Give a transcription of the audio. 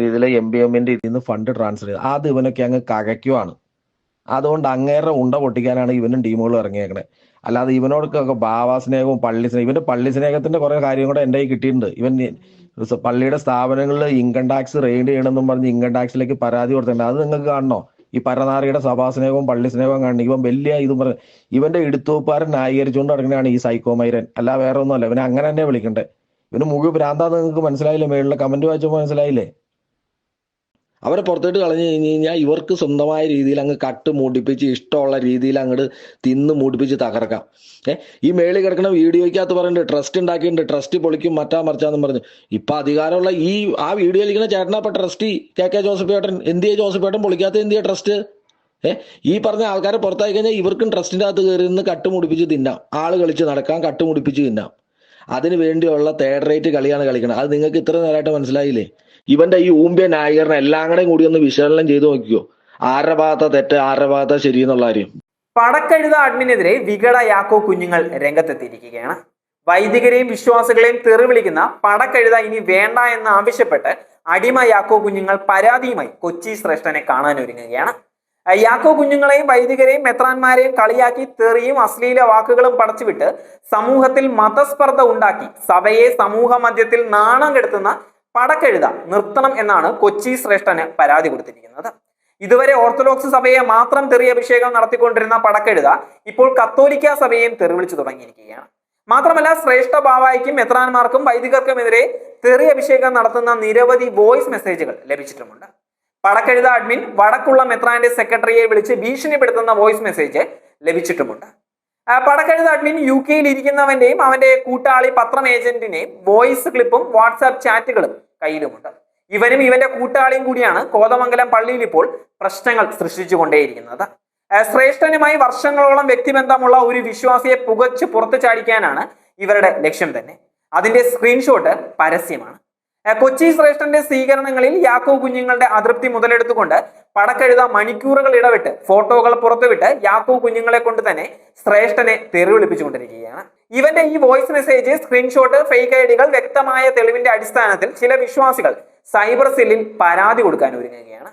രീതിയിൽ M B എമ്മിന്റെ ഇതിൽ നിന്ന് ഫണ്ട് ട്രാൻസ്ഫർ ചെയ്ത് അത് ഇവനൊക്കെ അങ്ങ് കകയ്ക്കുവാണ്. അതുകൊണ്ട് അങ്ങേറെ ഉണ്ട പൊട്ടിക്കാനാണ് ഇവനും ടീമുകൾ ഇറങ്ങിയേക്കണേ. അല്ലാതെ ഇവനോടൊക്കെ ഭാവാസ്നേഹവും പള്ളി സ്നേഹം ഇവന്റെ പള്ളി സ്നേഹത്തിന്റെ കുറെ കാര്യം കൂടെ എന്റെ കയ്യിൽ കിട്ടിയിട്ടുണ്ട്. ഇവൻ പള്ളിയുടെ സ്ഥാപനങ്ങളിൽ ഇൻകം ടാക്സ് റെയ്ഡ് ചെയ്യണമെന്നും പറഞ്ഞ് ഇൻകം ടാക്സിലേക്ക് പരാതി കൊടുത്തിട്ടുണ്ട്. അത് നിങ്ങൾക്ക് കാണണോ? ഈ പരനാറിയുടെ സഭാസ്നേഹവും പള്ളി സ്നേഹവും കാണണം ഇവൻ വലിയ ഇത് പറഞ്ഞു ഇവന്റെ എടുത്തുവപ്പാരൻ ന്യായീകരിച്ചുകൊണ്ട് നടക്കുന്നതാണ് ഈ സൈക്കോമൈരൻ അല്ല വേറെ ഒന്നുമല്ല. ഇവനെ അങ്ങനെ തന്നെ വിളിക്കണ്ടേ? ഇവന് മുഴുവൻ ഭ്രാന്താന്ന് നിങ്ങൾക്ക് മനസ്സിലായില്ലേ? മേളിലെ കമന്റ് വായിച്ചപ്പോൾ മനസ്സിലായില്ലേ? അവരെ പുറത്തോട്ട് കളഞ്ഞു കഴിഞ്ഞ് കഴിഞ്ഞാൽ ഇവർക്ക് സ്വന്തമായ രീതിയിൽ അങ്ങ് കട്ട് മൂടിപ്പിച്ച് ഇഷ്ടമുള്ള രീതിയിൽ അങ്ങോട്ട് തിന്ന് മൂടിപ്പിച്ച് തകർക്കാം. ഏഹ് ഈ മേളിൽ കിടക്കുന്ന വീഡിയോയ്ക്കകത്ത് പറയുന്നുണ്ട് ട്രസ്റ്റ് ഉണ്ടാക്കിയിട്ടുണ്ട് ട്രസ്റ്റ് പൊളിക്കും മറ്റാ മറിച്ചാന്നും പറഞ്ഞു. ഇപ്പൊ അധികാരമുള്ള ഈ ആ വീഡിയോയിൽ ഇരിക്കുന്ന ചേട്ടനപ്പ ട്രസ്റ്റി കെ കെ ജോസഫ് ഏട്ടൻ എന്തിയെ ജോസഫ് ഏട്ടൻ? പൊളിക്കാത്ത എന്തിയെ ട്രസ്റ്റ് ഏഹ് ഈ പറഞ്ഞ ആൾക്കാരെ പുറത്തായി കഴിഞ്ഞാൽ ഇവർക്കും ട്രസ്റ്റിന്റെ അകത്ത് കയറി നിന്ന് കട്ട് മുടിപ്പിച്ച് തിന്നാം. ആൾ കളിച്ച് നടക്കാം കട്ട് മുടിപ്പിച്ച് തിന്നാം. അതിന് വേണ്ടിയുള്ള തേർഡ് റേറ്റ് കളിയാണ് കളിക്കുന്നത് അത് നിങ്ങൾക്ക് ഇത്ര നേരമായിട്ട് മനസ്സിലായില്ലേ? ഇവന്റെ ഈ ഊമ്പ്യ നായകരനെ എല്ലാം കൂടെയും കൂടി ഒന്ന് വിശകലനം ചെയ്തു നോക്കിയോ ആരുടെ ഭാഗത്താ തെറ്റ് ആരുടെ ഭാഗത്താ ശരി എന്നുള്ള കാര്യം. പടക്കഴുത അഡ്മിനെതിരെ വികട യാക്കോ കുഞ്ഞുങ്ങൾ രംഗത്തെത്തിയിരിക്കുകയാണ്. വൈദികരെയും വിശ്വാസികളെയും തെറി വിളിക്കുന്ന പടക്കഴുത ഇനി വേണ്ട എന്ന് ആവശ്യപ്പെട്ട് അടിമ യാക്കോ കുഞ്ഞുങ്ങൾ പരാതിയുമായി കൊച്ചി ശ്രേഷ്ഠനെ കാണാൻ ഒരുങ്ങുകയാണ്. യാക്കോ കുഞ്ഞുങ്ങളെയും വൈദികരെയും മെത്രാന്മാരെയും കളിയാക്കി തെറിയും അശ്ലീല വാക്കുകളും പടച്ചുവിട്ട് സമൂഹത്തിൽ മതസ്പർദ്ധ ഉണ്ടാക്കി സഭയെ സമൂഹ മധ്യത്തിൽ നാണം കെടുത്തുന്ന പടക്കെഴുത. നിർത്തണം എന്നാണ് കൊച്ചി ശ്രേഷ്ഠന് പരാതി കൊടുത്തിരിക്കുന്നത്. ഇതുവരെ ഓർത്തഡോക്സ് സഭയെ മാത്രം തെറി അഭിഷേകം നടത്തിക്കൊണ്ടിരുന്ന പടക്കെഴുത ഇപ്പോൾ കത്തോലിക്ക സഭയെയും തെറിവിളിച്ചു തുടങ്ങിയിരിക്കുകയാണ്. മാത്രമല്ല ശ്രേഷ്ഠ ബാവായിക്കും മെത്രാന്മാർക്കും വൈദികർക്കുമെതിരെ തെറി അഭിഷേകം നടത്തുന്ന നിരവധി വോയിസ് മെസ്സേജുകൾ ലഭിച്ചിട്ടുമുണ്ട്. പടക്കെഴുത അഡ്മിൻ വടക്കുള്ള മെത്രാന്റെ സെക്രട്ടറിയെ വിളിച്ച് ഭീഷണിപ്പെടുത്തുന്ന വോയിസ് മെസ്സേജ് ലഭിച്ചിട്ടുമുണ്ട്. പടക്കെഴുത അഡ്മിൻ യു കെയിൽ ഇരിക്കുന്നവന്റെയും അവന്റെ കൂട്ടാളി പത്രം ഏജന്റിന്റെയും വോയിസ് ക്ലിപ്പും വാട്സാപ്പ് ചാറ്റുകളും കയ്യിലുമുണ്ട്. ഇവരും ഇവന്റെ കൂട്ടാളിയും കൂടിയാണ് കോതമംഗലം പള്ളിയിൽ ഇപ്പോൾ പ്രശ്നങ്ങൾ സൃഷ്ടിച്ചുകൊണ്ടേയിരിക്കുന്നത്. ശ്രേഷ്ഠനുമായി വർഷങ്ങളോളം വ്യക്തിബന്ധമുള്ള ഒരു വിശ്വാസിയെ പുകച്ച് പുറത്തു ചാടിക്കാനാണ് ഇവരുടെ ലക്ഷ്യം തന്നെ. അതിന്റെ സ്ക്രീൻഷോട്ട് പരസ്യമാണ്. കൊച്ചി ശ്രേഷ്ഠന്റെ സ്വീകരണങ്ങളിൽ യാക്കോ കുഞ്ഞുങ്ങളുടെ അതൃപ്തി മുതലെടുത്തുകൊണ്ട് പടക്കെഴുത മണിക്കൂറുകൾ ഇടവിട്ട് ഫോട്ടോകൾ പുറത്തുവിട്ട് യാക്കോ കുഞ്ഞുങ്ങളെ കൊണ്ട് തന്നെ ശ്രേഷ്ഠനെ തെരുവിളിപ്പിച്ചുകൊണ്ടിരിക്കുകയാണ് ഇവന്റെ ഈ വോയിസ് മെസ്സേജ് സ്ക്രീൻഷോട്ട് ഫേക്ക് ഐഡികൾ വ്യക്തമായ തെളിവിന്റെ അടിസ്ഥാനത്തിൽ ചില വിശ്വാസികൾ സൈബർ സെല്ലിൽ പരാതി കൊടുക്കാൻ ഒരുങ്ങുകയാണ്.